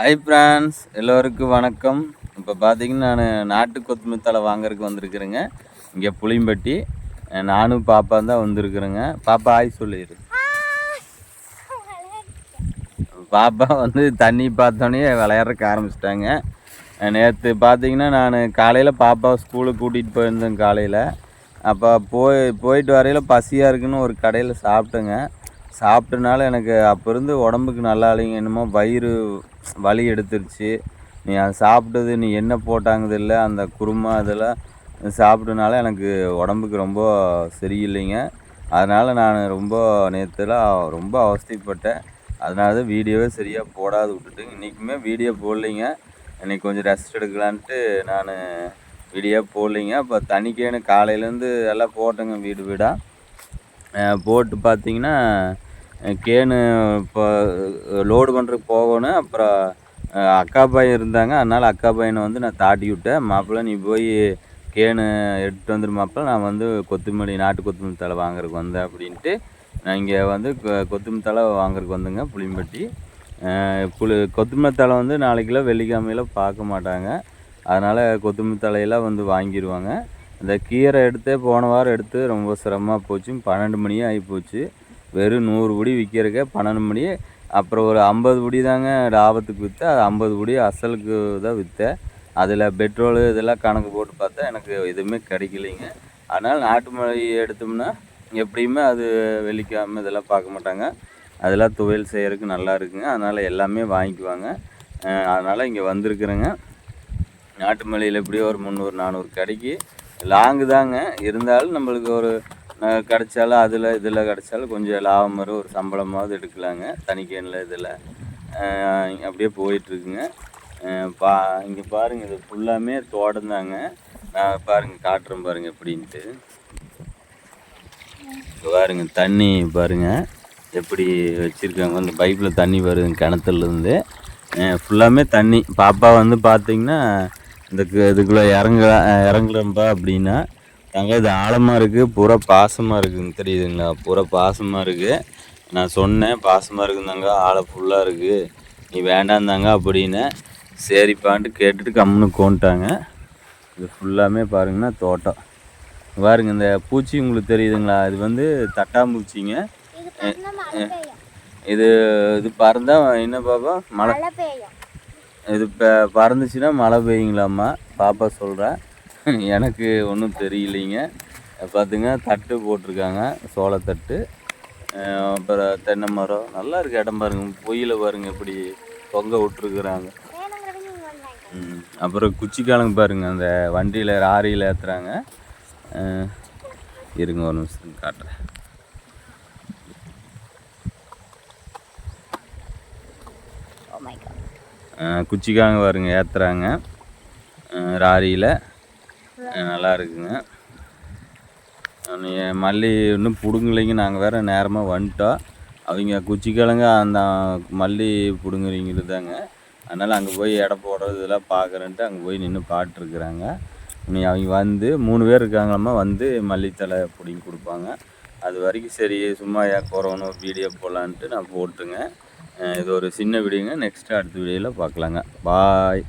High France எல்லோருக்கும் வணக்கம். இப்போ பார்த்தீங்கன்னா நான் நாட்டு கொத்தமல்லி தழை வாங்குறதுக்கு வந்திருக்கிறேங்க. இங்கே புளியம்பட்டி. நானும் பாப்பா தான் வந்திருக்குறேங்க. பாப்பா ஆய் சொல்லிடு. பாப்பா வந்து தண்ணி பார்த்தோன்னே விளையாடுறக்கு ஆரம்பிச்சிட்டாங்க. நேற்று பார்த்தீங்கன்னா நான் காலையில் பாப்பாவை ஸ்கூலுக்கு கூட்டிகிட்டு போயிருந்தேன் காலையில். அப்போ போய் போயிட்டு வரையில் பசியாக இருக்குன்னு ஒரு கடையில் சாப்பிட்டேங்க. சாப்பிட்டனால எனக்கு அப்போ இருந்து உடம்புக்கு நல்லா இல்லைங்க. என்னமோ வயிறு வலி எடுத்துருச்சு. நீ அதை சாப்பிட்டது நீ என்ன போட்டாங்கதில்ல அந்த குருமா இதெல்லாம் சாப்பிட்டனால எனக்கு உடம்புக்கு ரொம்ப சரியில்லைங்க. அதனால் நான் ரொம்ப நேற்றுலாம் ரொம்ப அவஸ்தைப்பட்டேன். அதனால தான் வீடியோவே சரியாக போடாது விட்டுட்டு இன்றைக்குமே வீடியோ போடலைங்க. இன்னைக்கு கொஞ்சம் ரெஸ்ட் எடுக்கலான்ட்டு நான் வீடியோ போடலைங்க. அப்போ தனிக்கேன்னு காலையிலேருந்து எல்லாம் போட்டேங்க வீடு வீடாக போட்டு பார்த்தீங்கன்னா கேனு இப்போ லோடு பண்ணுறதுக்கு போகணும். அப்புறம் அக்கா பையன் இருந்தாங்க. அதனால் அக்கா பையனை வந்து நான் தாட்டி விட்டேன். மாப்பிள்ளை நீ போய் கேனு எடுத்துகிட்டு வந்துரு மாப்பிள்ளை. நான் வந்து கொத்தமல்லி நாட்டு கொத்தமல்லி வாங்குறதுக்கு வந்தேன் அப்படின்ட்டு நான் இங்கே வந்து கொ- கொத்தமல்லி வாங்குறதுக்கு வந்தேங்க புளியம்பட்டி. புளி கொத்தமல்லி வந்து நாளைக்கெல்லாம் வெள்ளிக்கிழமையில பார்க்க மாட்டாங்க. அதனால் கொத்தமல்லி தலையெல்லாம் வந்து வாங்கிடுவாங்க இந்த கீரை எடுத்தே போன வாரம் எடுத்து ரொம்ப சிரமமாக போச்சு. பன்னெண்டு மணியே ஆகி போச்சு. வெறும் நூறு புடி விற்கிறக்க பன்னெண்டு மணி. அப்புறம் ஒரு ஐம்பது புடி தாங்க லாபத்துக்கு விற்றேன் அது ஐம்பது புடி அசலுக்கு தான் விற்றேன் அதில் பெட்ரோலு இதெல்லாம் கணக்கு போட்டு பார்த்தா எனக்கு எதுவுமே கிடைக்கலைங்க. அதனால் நாட்டு மழை எடுத்தோம்னா எப்படியுமே அது வெள்ளிக்கிழமை இதெல்லாம் பார்க்க மாட்டாங்க. அதெல்லாம் துவையல் செய்கிறதுக்கு நல்லா இருக்குங்க. அதனால் எல்லாமே வாங்கிக்குவாங்க. அதனால் இங்கே வந்திருக்குறேங்க. நாட்டு மலையில் எப்படியோ ஒரு முந்நூறு நானூறு கடைக்கு லாங்கு தாங்க இருந்தாலும் நம்மளுக்கு ஒரு கிடைச்சாலும் அதில் இதில் கிடைச்சாலும் கொஞ்சம் லாபம் வரும். ஒரு சம்பளமாவது எடுக்கலாங்க. தனிக்கேனில் இதில். அப்படியே போயிட்டுருக்குங்க. பா இங்கே பாருங்கள் இது ஃபுல்லாமே தோட்டம் தாங்க. நான் பாருங்கள் காட்டுறேன் பாருங்கள் எப்படின்ட்டு. இங்க பாருங்க தண்ணி பாருங்க. எப்படி வச்சுருக்காங்க அந்த பைப்பில் தண்ணி வருது கிணத்துலேருந்து. ஃபுல்லாமே தண்ணி. பாப்பா வந்து பார்த்தீங்கன்னா இந்த இதுக்குள்ளே இறங்க இறங்குறப்பா அப்படின்னா தங்க இது ஆழமாக இருக்குது பூரா பாசமாக இருக்குங்க தெரியுதுங்களா பூரா பாசமாக இருக்குது நான் சொன்னேன் பாசமாக இருக்குந்தாங்க. ஆழை ஃபுல்லாக இருக்குது நீ வேண்டாந்தாங்க அப்படின்னு. சரிப்பான்ட்டு கேட்டுட்டு கம்முன்னு கோன்ட்டாங்க இது ஃபுல்லாமே பாருங்கன்னா தோட்டம். பாருங்க இந்த பூச்சி உங்களுக்கு தெரியுதுங்களா? இது வந்து தட்டாம்பூச்சிங்க. இது இது இது பறந்தா என்ன பாப்பா? மழை இது பறந்துச்சுன்னா மழை பெய்யுங்களாம்மா. பாப்பா சொல்கிறேன் எனக்கு ஒன்றும் தெரியலைங்க. பார்த்துங்க தட்டு போட்டிருக்காங்க சோளத்தட்டு அப்புறம் தென்னை மரம். நல்லா இருக்கு இடம் பாருங்க. பொய்யில் பாருங்க எப்படி தொங்க விட்டுருக்குறாங்க. அப்புறம் குச்சிக்கிழங்கு பாருங்க அந்த வண்டியில் ராரியில் ஏற்றுறாங்க இருங்க ஒரு நிமிஷம் காட்டுறேன். அஹ் குச்சிக்கிழங்கு பாருங்க ஏற்றுறாங்க ராரியில். நல்லா இருக்குங்க. மல்லி இன்னும் பிடுங்கலைங்க. நாங்கள் வேறு நேரமாக வந்துட்டோம். அவங்க குச்சிக்கிழங்கு அந்த மல்லி பிடுங்குறீங்கிறது தாங்க. அதனால் அங்கே போய் எடை போடுறது இதெல்லாம் பார்க்குறேன்ட்டு அங்கே போய் நின்று பாட்டுருக்குறாங்க நீ அவங்க வந்து மூணு பேர் இருக்காங்களாம்மா வந்து மல்லித்தலை பிடிங்கி கொடுப்பாங்க. அது வரைக்கும் சரி சும்மா ஏன் ஒரு வீடியோ போடலான்ட்டு நான் போட்டுங்க இது ஒரு சின்ன வீடியோங்க. நெக்ஸ்ட்டு அடுத்த வீடியோவில் பார்க்கலாங்க பாய்